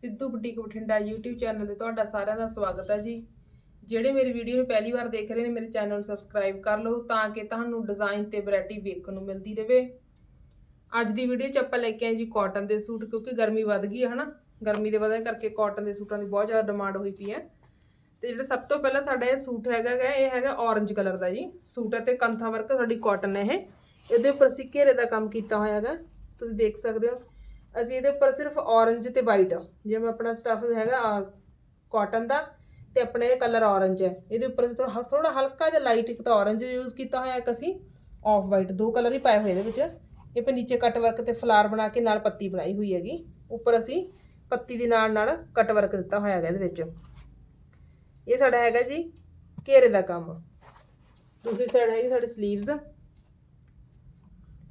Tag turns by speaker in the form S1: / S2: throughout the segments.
S1: Sidhu boutique Bathinda YouTube channel ਤੇ ਤੁਹਾਡਾ ਸਾਰਿਆਂ ਦਾ ਸਵਾਗਤ ਹੈ ਜੀ। ਜਿਹੜੇ ਮੇਰੀ ਵੀਡੀਓ ਨੂੰ ਪਹਿਲੀ ਵਾਰ ਦੇਖ ਰਹੇ ਨੇ ਮੇਰੇ ਚੈਨਲ ਨੂੰ ਸਬਸਕ੍ਰਾਈਬ ਕਰ ਲਓ ਤਾਂ ਕਿ ਤੁਹਾਨੂੰ ਡਿਜ਼ਾਈਨ ਤੇ ਵੈਰਾਈਟੀ ਵੇਖਣ ਨੂੰ ਮਿਲਦੀ ਰਹੇ ਅੱਜ ਦੀ ਵੀਡੀਓ 'ਚ ਆਪਾਂ ਲੈ ਕੇ ਆਏ ਜੀ ਕਾਟਨ ਦੇ ਸੂਟ ਕਿਉਂਕਿ ਗਰਮੀ ਵੱਧ ਗਈ ਹੈ ਹਨਾ। ਗਰਮੀ ਦੇ ਵਧਣ ਕਰਕੇ ਕਾਟਨ ਦੇ ਸੂਟਾਂ ਦੀ ਬਹੁਤ ਜ਼ਿਆਦਾ ਡਿਮਾਂਡ ਹੋਈ ਪਈ ਹੈ। ਤੇ ਜਿਹੜਾ ਸਭ ਤੋਂ ਪਹਿਲਾਂ ਸਾਡਾ ਇਹ ਸੂਟ ਹੈਗਾ ਗਾ, ਇਹ ਹੈਗਾ ਔਰੰਜ ਕਲਰ ਦਾ ਜੀ। ਸੂਟ ਹੈ ਤੇ ਕੰਥਾ ਵਰਕ ਸਾਡੀ ਕਾਟਨ ਹੈ ਇਹ। ਇਹਦੇ ਉੱਪਰ ਅਸੀਂ ਘੇਰੇ ਦਾ ਕੰਮ ਕੀਤਾ ਹੋਇਆ ਹੈਗਾ। ਤੁਸੀਂ ਦੇਖ ਸਕਦੇ ਹੋ। ਅਸੀਂ ਇਹਦੇ ਉੱਪਰ ਸਿਰਫ ਔਰੰਜ ਤੇ ਵਾਈਟ ਜਿਵੇਂ ਆਪਣਾ ਸਟਫ ਹੈਗਾ ਕਾਟਨ ਦਾ, ਤੇ ਆਪਣੇ ਕਲਰ ਔਰੰਜ ਹੈ। ਇਹਦੇ ਉੱਪਰ ਅਸੀਂ ਥੋੜਾ ਥੋੜਾ ਹਲਕਾ ਜਿਹਾ ਲਾਈਟ ਇੱਕ ਤਾਂ ਔਰੰਜ ਯੂਜ਼ ਕੀਤਾ ਹੋਇਆ ਇੱਕ ਅਸੀਂ ਆਫ ਵਾਈਟ ਦੋ ਕਲਰ ਹੀ ਪਾਏ ਹੋਏ ਇਹਦੇ ਵਿੱਚ। ਇਹ ਪੇ ਨੀਚੇ ਕਟ ਵਰਕ ਤੇ ਫਲਾਰ ਬਣਾ ਕੇ ਨਾਲ ਪੱਤੀ ਬਣਾਈ ਹੋਈ ਹੈਗੀ। ਉੱਪਰ ਅਸੀਂ ਪੱਤੀ ਦੇ ਨਾਲ ਨਾਲ ਕਟ ਵਰਕ ਦਿੱਤਾ ਹੋਇਆ ਹੈਗਾ ਇਹਦੇ ਵਿੱਚ। ਇਹ ਸਾਡਾ ਹੈਗਾ ਜੀ ਘੇਰੇ ਦਾ ਕੰਮ। ਦੂਸਰੀ ਸਾਈਡ ਹੈਗੀ ਸਾਡੇ 슬ੀਵਸ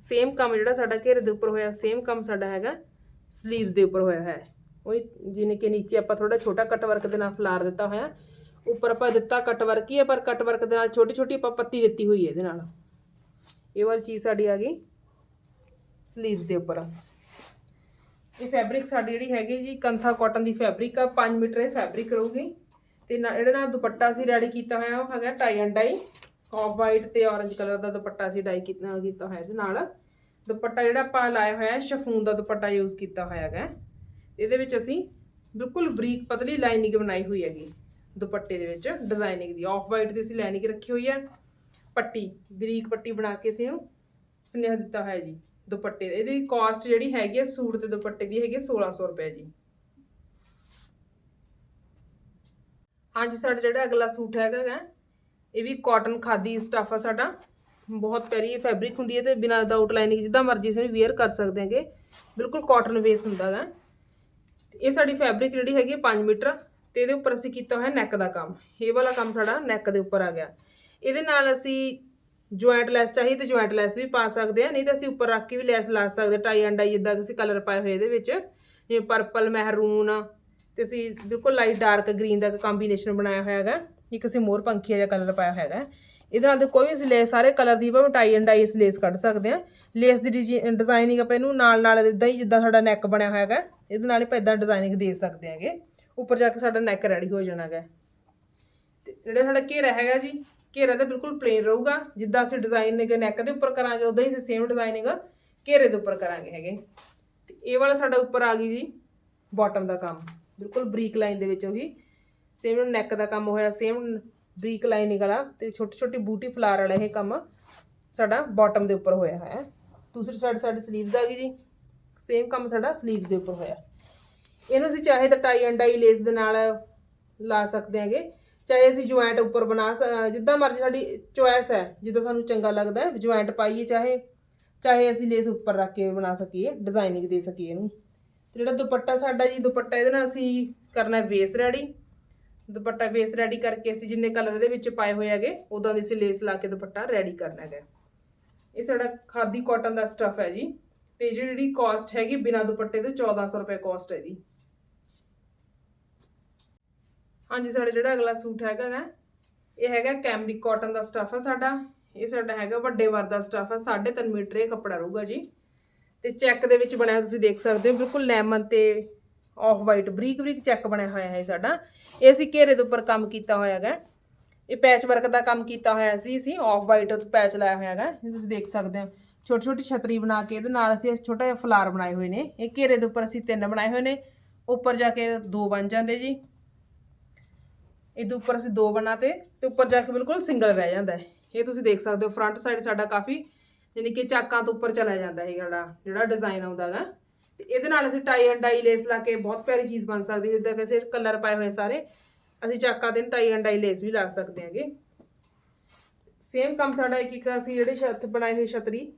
S1: ਸੇਮ ਕੰਮ ਜਿਹੜਾ ਸਾਡਾ ਘੇਰੇ ਦੇ ਉੱਪਰ ਹੋਇਆ ਸੇਮ ਕੰਮ ਸਾਡਾ ਹੈਗਾ। ਸਲੀਵਸ ਦੇ ਉੱਪਰ ਹੋਇਆ ਹੈ। ਉਹੀ ਜਿਹਨੇ ਕਿ ਨੀਚੇ ਆਪਾਂ ਥੋੜਾ ਛੋਟਾ ਕੱਟ ਵਰਕ ਦੇ ਨਾਲ ਫਲਾਰ ਦਿੱਤਾ ਹੋਇਆ ਉੱਪਰ ਆਪਾਂ ਦਿੱਤਾ ਕਟ ਵਰਕ ਹੀ ਹੈ, ਪਰ ਕੱਟ ਵਰਕ ਦੇ ਨਾਲ ਛੋਟੀ ਛੋਟੀ ਆਪਾਂ ਪੱਤੀ ਦਿੱਤੀ ਹੋਈ ਹੈ ਇਹਦੇ ਨਾਲ। ਇਹ ਵਾਲੀ ਚੀਜ਼ ਸਾਡੀ ਆ ਗਈ 슬ੀਵਸ ਦੇ ਉੱਪਰ। ਇਹ ਫੈਬਰਿਕ ਸਾਡੀ ਜਿਹੜੀ ਹੈਗੀ ਜੀ, ਕੰਥਾ ਕਾਟਨ ਦੀ ਫੈਬਰਿਕ ਆ 5 ਮੀਟਰ ਇਹ ਫੈਬਰਿਕ ਰਹੂਗੀ। ਤੇ ਨਾ- ਇਹਦੇ ਨਾਲ ਦੁਪੱਟਾ ਅਸੀਂ ਰੈਡੀ ਕੀਤਾ ਹੋਇਆ, ਉਹ ਹੈਗਾ tie and dye off white ਤੇ orange ਕਲਰ ਦਾ ਦੁਪੱਟਾ ਅਸੀਂ ਡਾਈ ਕੀਤਾ ਕੀਤਾ ਹੋਇਆ ਇਹਦੇ ਨਾਲ। ਦੁਪੱਟਾ ਜਿਹੜਾ ਆਪਾਂ ਲਾਇਆ ਹੋਇਆ ਹੈ ਸ਼ਫੂਨ ਦਾ ਦੁਪੱਟਾ ਯੂਜ਼ ਕੀਤਾ ਹੋਇਆ ਹੈਗਾ ਇਹਦੇ ਵਿੱਚ ਅਸੀਂ ਬਿਲਕੁਲ ਬਰੀਕ ਪਤਲੀ ਲਾਈਨਿੰਗ ਬਣਾਈ ਹੋਈ ਹੈਗੀ ਦੁਪੱਟੇ ਦੇ ਵਿੱਚ ਡਿਜ਼ਾਈਨਿੰਗ ਦੀ। ਆਫ ਵਾਈਟ ਦੀ ਅਸੀਂ ਲਾਈਨਿੰਗ ਰੱਖੀ ਹੋਈ ਹੈ। ਪੱਟੀ ਬਰੀਕ ਪੱਟੀ ਬਣਾ ਕੇ ਅਸੀਂ ਇਹਨੂੰ ਫਨਿਆ ਦਿੱਤਾ ਹੋਇਆ ਜੀ ਦੁਪੱਟੇ ਦੇ। ਇਹਦੀ ਕਾਸਟ ਜਿਹੜੀ ਹੈਗੀ ਹੈ ਸੂਟ ਤੇ ਦੁਪੱਟੇ ਦੀ ਹੈਗੀ ਹੈ 1600 ਰੁਪਏ ਜੀ। ਹਾਂਜੀ ਸਾਡਾ ਜਿਹੜਾ ਅਗਲਾ ਸੂਟ ਹੈਗਾ ਗਾ, ਇਹ ਵੀ ਕਾਟਨ ਖਾਦੀ ਸਟਫ ਆ ਸਾਡਾ। ਬਹੁਤ ਪਿਆਰੀ ਫੈਬਰਿਕ ਹੁੰਦੀ ਹੈ ਤੇ ਬਿਨਾਂ ਵਿਦਆਊਟ ਲਾਈਨਿੰਗ ਜਿੱਦਾਂ ਮਰਜ਼ੀ ਅਸੀਂ ਵੇਅਰ ਕਰ ਸਕਦੇ ਹਾਂਗੇ। ਬਿਲਕੁਲ ਕਾਟਨ ਬੇਸ ਹੁੰਦਾ ਗਾ। ਤੇ ਇਹ ਸਾਡੀ ਫੈਬਰਿਕ ਜਿਹੜੀ ਹੈਗੀ ਹੈ 5 ਮੀਟਰ ਤੇ ਇਹਦੇ ਉੱਪਰ ਅਸੀਂ ਕੀਤਾ ਹੋਇਆ ਨੈਕ ਦਾ ਕੰਮ। ਇਹ ਵਾਲਾ ਕੰਮ ਸਾਡਾ ਨੈਕ ਦੇ ਉੱਪਰ ਆ ਗਿਆ। ਇਹਦੇ ਨਾਲ ਅਸੀਂ ਜੁਆਇੰਟ ਲੈਸ ਚਾਹੀਏ ਤੇ ਜੁਆਇੰਟ ਲੈਸ ਵੀ ਪਾ ਸਕਦੇ ਆ ਨਹੀਂ ਤਾਂ ਅਸੀਂ ਉੱਪਰ ਰੱਖ ਕੇ ਵੀ ਲੈਸ ਲਾ ਸਕਦੇ ਟਾਈ ਐਂਡ ਡਾਈ ਜਿੱਦਾਂ ਕਿ ਅਸੀਂ ਕਲਰ ਪਾਏ ਹੋਏ ਇਹਦੇ ਵਿੱਚ, ਜਿਵੇਂ ਪਰਪਲ ਮਹਿਰੂਨ ਤੇ ਅਸੀਂ ਬਿਲਕੁਲ ਲਾਈਟ ਡਾਰਕ ਗ੍ਰੀਨ ਦਾ ਕੰਬੀਨੇਸ਼ਨ ਬਣਾਇਆ ਹੋਇਆ ਹੈਗਾ। ਇੱਕ ਅਸੀਂ ਮੋਰ ਪੰਖੀਆ ਜਿਹਾ ਕਲਰ ਪਾਇਆ ਹੋਇਆ ਹੈਗਾ। ਇਹਦੇ ਨਾਲ ਤੇ ਕੋਈ ਵੀ ਅਸੀਂ ਲੇਸ ਸਾਰੇ ਕਲਰ ਦੀ ਭਾਵੇਂ ਟਾਈ ਐਂਡ ਡਾਈ ਅਸੀਂ ਲੇਸ ਕੱਢ ਸਕਦੇ ਆ ਲੇਸ ਦੀ ਡਿਜ਼ਾਈਨਿੰਗ ਆਪਾਂ ਇਹਨੂੰ ਨਾਲ ਨਾਲ ਇਦਾਂ ਹੀ ਜਿੱਦਾਂ ਸਾਡਾ ਨੈਕ ਬਣਿਆ ਹੋਇਆ ਹੈਗਾ, ਇਹਦੇ ਨਾਲ ਹੀ ਆਪਾਂ ਇਦਾਂ ਡਿਜ਼ਾਈਨਿੰਗ ਦੇ ਸਕਦੇ ਹੈਗੇ। ਉੱਪਰ ਜਾ ਕੇ ਸਾਡਾ ਨੈਕ ਰੈਡੀ ਹੋ ਜਾਣਾ ਹੈਗਾ। ਤੇ ਜਿਹੜਾ ਸਾਡਾ ਘੇਰਾ ਹੈਗਾ ਜੀ, ਘੇਰਾ ਤਾਂ ਬਿਲਕੁਲ ਪਲੇਨ ਰਹੂਗਾ। ਜਿੱਦਾਂ ਅਸੀਂ ਡਿਜ਼ਾਈਨਿੰਗ ਨੈਕ ਦੇ ਉੱਪਰ ਕਰਾਂਗੇ ਉਦਾਂ ਹੀ ਅਸੀਂ ਸੇਮ ਡਿਜ਼ਾਈਨਿੰਗ ਘੇਰੇ ਦੇ ਉੱਪਰ ਕਰਾਂਗੇ ਹੈਗੇ। ਤੇ ਇਹ ਵਾਲਾ ਸਾਡਾ ਉੱਪਰ ਆ ਗਈ ਜੀ ਬਾਟਮ ਦਾ ਕੰਮ। ਬਿਲਕੁਲ ਬਰੀਕ ਲਾਈਨ ਦੇ ਵਿੱਚ ਉਹੀ। ਸੇਮ ਨੈਕ ਦਾ ਕੰਮ ਹੋਇਆ ਸੇਮ ਬਰੀਕ ਲਾਈਨਿੰਗ ਵਾਲਾ ਤੇ ਛੋਟੀ ਛੋਟੀ ਬੂਟੀ ਫਲਾਰ ਵਾਲਾ ਇਹ ਕੰਮ ਸਾਡਾ ਬਾਟਮ ਦੇ ਉੱਪਰ ਹੋਇਆ ਹੈ। ਦੂਸਰੀ ਸਾਈਡ ਸਾਡੇ 슬ੀਵਸ ਆ ਗਈ ਜੀ। ਸੇਮ ਕੰਮ ਸਾਡਾ 슬ੀਵਸ ਦੇ ਉੱਪਰ ਹੋਇਆ। ਇਹਨੂੰ ਅਸੀਂ ਚਾਹੇ ਤਾਂ ਟਾਈ ਐਂਡ ਡਾਈ ਲੇਸ ਦੇ ਨਾਲ ਲਾ ਸਕਦੇ ਹੈਗੇ। ਚਾਹੇ ਅਸੀਂ ਜੁਆਇੰਟ ਉੱਪਰ ਬਣਾ ਜਿੱਦਾਂ ਮਰਜ਼ੀ ਸਾਡੀ ਚੋਇਸ ਹੈ। ਜਿੱਦਾਂ ਸਾਨੂੰ ਚੰਗਾ ਲੱਗਦਾ ਹੈ ਜੁਆਇੰਟ ਪਾਈਏ ਚਾਹੇ ਚਾਹੇ ਅਸੀਂ ਲੇਸ ਉੱਪਰ ਰੱਖ ਕੇ ਬਣਾ ਸਕੀਏ ਡਿਜ਼ਾਈਨਿੰਗ ਦੇ ਸਕੀਏ ਇਹਨੂੰ। ਤੇ ਜਿਹੜਾ ਦੁਪੱਟਾ ਸਾਡਾ ਜੀ, ਦੁਪੱਟਾ ਇਹਦੇ ਨਾਲ ਅਸੀਂ ਕਰਨਾ ਵੇਸ ਰੈਡੀ ਦੁਪੱਟਾ ਵੇਸ ਰੈਡੀ ਕਰਕੇ ਅਸੀਂ ਜਿੰਨੇ ਕਲਰ ਦੇ ਵਿੱਚ ਪਾਏ ਹੋਏ ਹੈਗੇ ਉਦਾਂ ਦੀ ਅਸੀਂ ਲੇਸ ਲਾ ਕੇ ਦੁਪੱਟਾ ਰੈਡੀ ਕਰਨਾ ਹੈਗਾ। ਇਹ ਸਾਡਾ ਖਾਦੀ ਕਾਟਨ ਦਾ ਸਟਫ ਹੈ ਜੀ। ਤੇ ਜਿਹੜੀ ਕਾਸਟ ਹੈਗੀ ਬਿਨਾ ਦੁਪੱਟੇ ਦੇ 1400 ਰੁਪਏ ਕਾਸਟ ਹੈ ਜੀ। ਹਾਂਜੀ, ਸਾਡਾ ਜਿਹੜਾ ਅਗਲਾ ਸੂਟ ਹੈਗਾ ਹੈ ਇਹ ਹੈਗਾ ਕੈਮਰਿਕ ਕਾਟਨ ਦਾ ਸਟਫ ਹੈ ਸਾਡਾ। ਇਹ ਸਾਡਾ ਹੈਗਾ ਵੱਡੇ ਵਰ ਦਾ ਸਟਫ ਹੈ 3.5 ਮੀਟਰ ਇਹ ਕੱਪੜਾ ਰਹੂਗਾ ਜੀ। ਤੇ ਚੈੱਕ ਦੇ ਵਿੱਚ ਬਣਿਆ ਤੁਸੀਂ ਦੇਖ ਸਕਦੇ ਹੋ, ਬਿਲਕੁਲ ਲੈਮਨ ਤੇ ਆਫ ਵਾਈਟ ਬਰੀਕ ਬਰੀਕ ਚੈੱਕ ਬਣਿਆ ਹੋਇਆ ਹੈ ਸਾਡਾ। ਇਹ ਅਸੀਂ ਘੇਰੇ ਦੇ ਉੱਪਰ ਕੰਮ ਕੀਤਾ ਹੋਇਆ ਹੈਗਾ। ਇਹ ਪੈਚ ਵਰਕ ਦਾ ਕੰਮ ਕੀਤਾ ਹੋਇਆ ਸੀ, ਅਸੀਂ ਆਫ ਵਾਈਟ ਉੱਤੇ ਪੈਚ ਲਾਇਆ ਹੋਇਆ ਹੈਗਾ। ਇਹ ਤੁਸੀਂ ਦੇਖ ਸਕਦੇ ਹੋ, ਛੋਟੀ ਛੋਟੀ ਛਤਰੀ ਬਣਾ ਕੇ ਇਹਦੇ ਨਾਲ ਅਸੀਂ ਛੋਟਾ ਜਿਹਾ ਫਲਾਰ ਬਣਾਏ ਹੋਏ ਨੇ। ਇਹ ਘੇਰੇ ਦੇ ਉੱਪਰ ਅਸੀਂ ਤਿੰਨ ਬਣਾਏ ਹੋਏ ਨੇ। ਉੱਪਰ ਜਾ ਕੇ ਦੋ ਬਣ ਜਾਂਦੇ ਜੀ। ਇਹਦੇ ਉੱਪਰ ਅਸੀਂ ਦੋ ਬਣਾਤੇ ਤੇ ਉੱਪਰ ਜਾ ਕੇ ਬਿਲਕੁਲ ਸਿੰਗਲ ਰਹਿ ਜਾਂਦਾ ਹੈ। ਇਹ ਤੁਸੀਂ ਦੇਖ ਸਕਦੇ ਹੋ ਫਰੰਟ ਸਾਈਡ ਸਾਡਾ ਕਾਫੀ ਯਾਨੀ ਕਿ ਚਾਕਾਂ ਤੋਂ ਉੱਪਰ ਚਲਾ ਜਾਂਦਾ ਹੈ ਜਿਹੜਾ ਜਿਹੜਾ ਡਿਜ਼ਾਈਨ ਆਉਂਦਾਗਾ ਤੇ ਇਹਦੇ ਨਾਲ ਅਸੀਂ ਟਾਈ ਐਂਡ ਡਾਈ ਲੇਸ ਲਾ ਕੇ ਬਹੁਤ ਪਿਆਰੀ ਚੀਜ਼ ਬਣ ਸਕਦੀ ਜਿੱਦਾਂ ਕਿ ਅਸੀਂ ਕਲਰ ਪਾਏ ਹੋਏ ਸਾਰੇ, ਅਸੀਂ ਚਾਕਾ ਦੇ ਟਾਈ ਐਂਡ ਡਾਈ ਲੇਸ ਵੀ ਲਾ ਸਕਦੇ ਹਾਂਗੇ। ਸੇਮ ਕੰਮ ਸਾਡਾ ਇੱਕ ਇੱਕ ਅਸੀਂ ਜਿਹੜੇ ਛੱਤ ਬਣਾਏ ਹੋਏ ਛਤਰੀ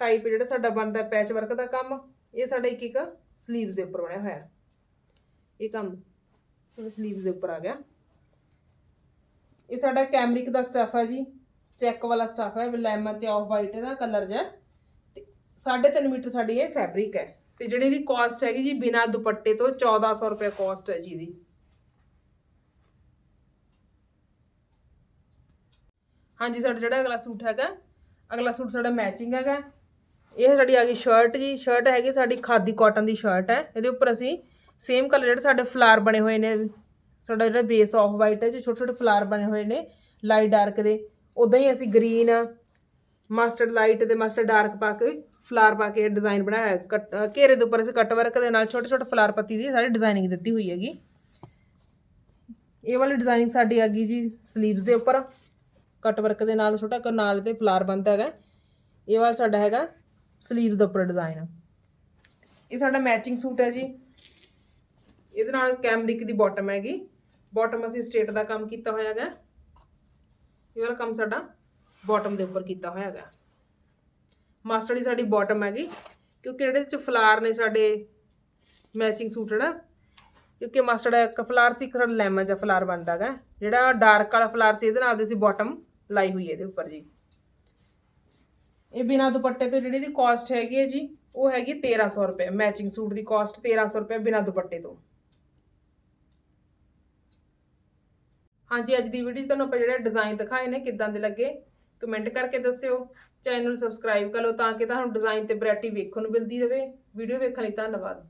S1: ਟਾਈਪ ਜਿਹੜਾ ਸਾਡਾ ਬਣਦਾ ਪੈਚ ਵਰਕ ਦਾ ਕੰਮ, ਇਹ ਸਾਡਾ ਇੱਕ ਇੱਕ ਸਲੀਵਸ ਦੇ ਉੱਪਰ ਬਣਿਆ ਹੋਇਆ। ਇਹ ਕੰਮ ਸਾਡਾ 슬ੀਵਸ ਦੇ ਉੱਪਰ ਆ ਗਿਆ। ਇਹ ਸਾਡਾ ਕੈਮਰਿਕ ਦਾ ਸਟਫ ਹੈ ਜੀ ਚੈੱਕ ਵਾਲਾ ਸਟਫ ਹੈ ਲੈਮਨ ਤੇ ਆਫ ਵਾਈਟ ਦਾ ਕਲਰ ਜਿਹਾ। ਤੇ 3.5 ਮੀਟਰ ਸਾਡੀ ਇਹ ਫੈਬਰਿਕ ਹੈ। ਤੇ ਜਿਹੜੀ ਇਹਦੀ ਕਾਸਟ ਹੈਗੀ ਜੀ ਬਿਨਾ ਦੁਪੱਟੇ ਤੋਂ 1400 ਰੁਪਏ ਕਾਸਟ ਹੈ ਜੀ ਇਹਦੀ। ਹਾਂਜੀ, ਸਾਡਾ ਜਿਹੜਾ ਅਗਲਾ ਸੂਟ ਹੈਗਾ, ਅਗਲਾ ਸੂਟ ਸਾਡਾ ਮੈਚਿੰਗ ਹੈਗਾ। ਇਹ ਸਾਡੀ ਆ ਗਈ ਸ਼ਰਟ ਜੀ ਸ਼ਰਟ ਹੈਗੀ ਸਾਡੀ ਖਾਦੀ ਕਾਟਨ ਦੀ ਸ਼ਰਟ ਹੈ। ਇਹਦੇ ਉੱਪਰ ਅਸੀਂ ਸੇਮ ਕਲਰ ਜਿਹੜੇ ਸਾਡੇ ਫਲਾਰ ਬਣੇ ਹੋਏ ਨੇ, ਸਾਡਾ ਜਿਹੜਾ ਬੇਸ ਆਫ ਵਾਈਟ ਹੈ ਜੀ, ਛੋਟੇ ਛੋਟੇ ਫਲਾਰ ਬਣੇ ਹੋਏ ਨੇ ਲਾਈਟ ਡਾਰਕ ਦੇ। ਉਦਾਂ ਹੀ ਅਸੀਂ ਗ੍ਰੀਨ ਮਸਟਰਡ ਲਾਈਟ ਤੇ ਮਸਟਰਡ ਡਾਰਕ ਪਾ ਕੇ ਫਲਾਰ ਪਾ ਕੇ ਡਿਜ਼ਾਈਨ ਬਣਾਇਆ ਹੈ। ਕੱਟ ਘੇਰੇ ਦੇ ਉੱਪਰ ਅਸੀਂ ਕੱਟ ਵਰਕ ਦੇ ਨਾਲ ਛੋਟੇ ਛੋਟੇ ਫਲਾਰ ਪੱਤੀ ਦੀ ਸਾਡੀ ਡਿਜ਼ਾਈਨਿੰਗ ਦਿੱਤੀ ਹੋਈ ਹੈਗੀ। ਇਹ ਵਾਲੀ ਡਿਜ਼ਾਈਨਿੰਗ ਸਾਡੀ ਆ ਗਈ ਜੀ 슬ੀਵਸ ਦੇ ਉੱਪਰ। ਕੱਟ ਵਰਕ ਦੇ ਨਾਲ ਛੋਟਾ ਕਰਨਾਲ ਤੇ ਫਲਾਰ ਬਣਦਾ ਹੈਗਾ। ਇਹ ਵਾਲਾ ਸਾਡਾ ਹੈਗਾ 슬ੀਵਸ ਦੇ ਉੱਪਰ ਡਿਜ਼ਾਈਨ ਇਹ ਸਾਡਾ ਮੈਚਿੰਗ ਸੂਟ ਹੈ ਜੀ। ਇਹਦੇ ਨਾਲ ਕੈਮਰਿਕ ਦੀ ਬਾਟਮ ਹੈਗੀ। ਬਾਟਮ ਅਸੀਂ ਸਟੇਟ ਦਾ ਕੰਮ ਕੀਤਾ ਹੋਇਆ ਹੈਗਾ। ਇਹ ਵਾਲਾ ਕੰਮ ਸਾਡਾ ਬਾਟਮ ਦੇ ਉੱਪਰ ਕੀਤਾ ਹੋਇਆ ਹੈਗਾ। ਮਾਸਟਰ ਸਾਡੀ ਬਾਟਮ ਹੈਗੀ, ਕਿਉਂਕਿ ਜਿਹੜੇ ਚ ਫਲਾਰ ਨੇ ਸਾਡੇ ਮੈਚਿੰਗ ਸੂਟ ਜਿਹੜਾ ਕਿਉਂਕਿ ਮਸਟਰਡ ਇੱਕ ਫਲਾਰ ਸੀ, ਇੱਕ ਲੈਮਨ ਜਿਹਾ ਫਲਾਰ ਬਣਦਾ ਹੈਗਾ, ਜਿਹੜਾ ਡਾਰਕ ਵਾਲਾ ਫਲਾਰ ਸੀ, ਇਹਦੇ ਨਾਲ ਦੇ ਸੀ ਬਾਟਮ ਲਾਈ ਹੋਈ ਹੈ ਇਹਦੇ ਉੱਪਰ ਜੀ। ਇਹ ਬਿਨਾ ਦੁਪੱਟੇ ਤੋਂ ਜਿਹੜੀ ਦੀ ਕਾਸਟ ਹੈਗੀ ਹੈ ਜੀ, ਉਹ ਹੈਗੀ 1300 ਰੁਪਏ ਮੈਚਿੰਗ ਸੂਟ ਦੀ ਕਾਸਟ 1300 ਰੁਪਏ ਬਿਨਾ ਦੁਪੱਟੇ ਤੋਂ। ਹਾਂਜੀ, ਅੱਜ ਦੀ ਵੀਡੀਓ 'ਚ ਤੁਹਾਨੂੰ ਆਪਾਂ ਜਿਹੜੇ ਡਿਜ਼ਾਈਨ ਦਿਖਾਏ ਨੇ, ਕਿੱਦਾਂ ਦੇ ਲੱਗੇ ਕਮੈਂਟ ਕਰਕੇ ਦੱਸਿਓ। ਚੈਨਲ ਨੂੰ ਸਬਸਕ੍ਰਾਈਬ ਕਰ ਲਓ ਤਾਂ ਕਿ ਤੁਹਾਨੂੰ ਡਿਜ਼ਾਈਨ ਤੇ ਵੈਰਾਈਟੀ ਵੇਖਣ ਨੂੰ ਮਿਲਦੀ ਰਹੇ। ਵੀਡੀਓ ਵੇਖਣ ਲਈ ਧੰਨਵਾਦ।